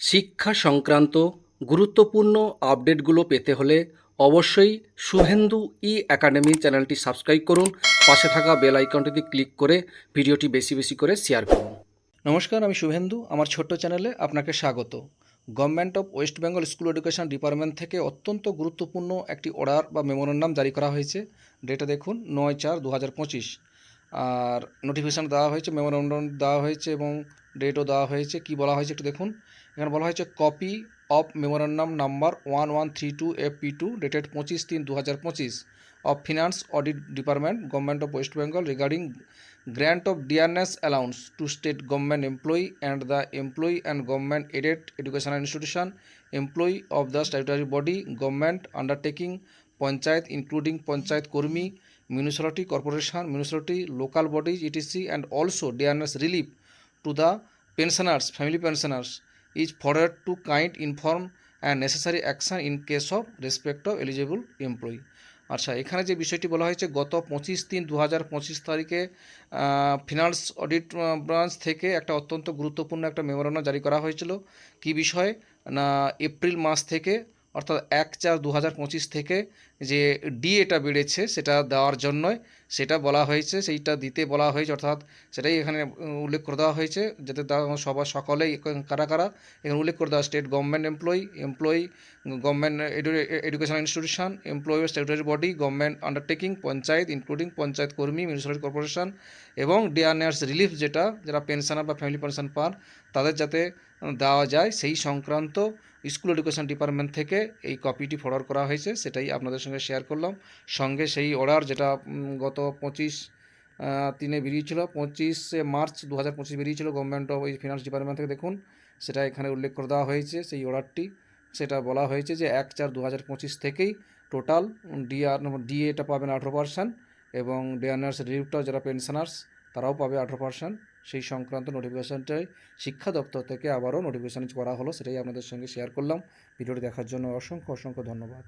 শিক্ষা সংক্রান্ত গুরুত্বপূর্ণ আপডেটগুলো পেতে হলে অবশ্যই শুভেন্দু ই একাডেমি চ্যানেলটি সাবস্ক্রাইব করুন। পাশে থাকা বেল আইকনটিতে ক্লিক করে ভিডিওটি বেশি বেশি করে শেয়ার করুন। নমস্কার, আমি শুভেন্দু। আমার ছোট্ট চ্যানেলে আপনাকে স্বাগত। Government of West Bengal school education department থেকে অত্যন্ত গুরুত্বপূর্ণ একটি অর্ডার বা মেমোরেন্ডাম জারি করা হয়েছে। ডেটা দেখুন, নয় চার দু হাজার পঁচিশ। আর নোটিফিকেশান দেওয়া হয়েছে মেমোরেন্ডাম দেওয়া হয়েছে এবং ডেটও দেওয়া হয়েছে। কি বলা হয়েছে একটু দেখুন। এখানে বলা হয়েছে copy of memorandum number one one three two F P two dated পঁচিশ তিন দু হাজার পঁচিশ of finance audit department government of West Bengal regarding grant of dearness allowance to state government employee and the employee and government aided educational institution employee of the statutory body government undertaking panchayat including panchayat কর্মী municipality corporation municipality local bodies E T C and also dearness relief to the pensioners family pensioners is forwarded to kind inform and necessary action in case of respect of eligible employee. আচ্ছা এখানে যে বিষয়টি বলা হয়েছে, গত পঁচিশ তিন দু হাজার পঁচিশ তারিখে ফিনান্স অডিট ব্রাঞ্চ থেকে একটা অত্যন্ত গুরুত্বপূর্ণ একটা মেমোরান্ডাম জারি করা হয়েছিল। কি বিষয়ে? না, এপ্রিল মাস থেকে, অর্থাৎ এক চার দু হাজার পঁচিশ থেকে যে ডি এটা বেড়েছে, সেটা দেওয়ার জন্যই সেটা বলা হয়েছে সেইটা দিতে বলা হয়েছে অর্থাৎ সেটাই এখানে উল্লেখ করে দেওয়া হয়েছে যাতে তা- সবার সকলেই কারা কারা এখানে উল্লেখ করে দেওয়া state government employee employee government education institution employee statutory body government undertaking panchayat including panchayat কর্মী মিউনিসিপ্যালিটি কর্পোরেশন এবং ডিআরএস রিলিফ যেটা যারা পেনশনার বা ফ্যামিলি পেনশন পান তাদের যাতে দেওয়া যায় সেই সংক্রান্ত স্কুল এডুকেশন ডিপার্টমেন্ট থেকে এই কপিটি ফরওয়ার্ড করা হয়েছে সেটাই আপনাদের সঙ্গে শেয়ার করলাম। সঙ্গে সেই অর্ডার যেটা উম, গত পঁচিশ তিনে বেরিয়েছিল। পঁচিশে মার্চ দু হাজার পঁচিশ বেরিয়েছিল গভর্নমেন্ট অফ ফিনান্স ডিপার্টমেন্ট থেকে। দেখুন, সেটা এখানে উল্লেখ করে দেওয়া হয়েছে, সেই অর্ডারটি সেটা বলা হয়েছে যে এক চার দু হাজার পঁচিশ থেকেই টোটাল ডিআর ডিএটা পাবেন আঠেরো পার্সেন্ট এবং ডিআরনার্স রিলিফটাও যারা পেনশনার্স তারাও পাবে আঠেরো পার্সেন্ট সেই সংক্রান্ত নোটিফিকেশানটাই শিক্ষা দপ্তর থেকে আবারও নোটিফিকেশান করা হলো, সেটাই আপনাদের সঙ্গে শেয়ার করলাম। ভিডিওটি দেখার জন্য অসংখ্য অসংখ্য ধন্যবাদ।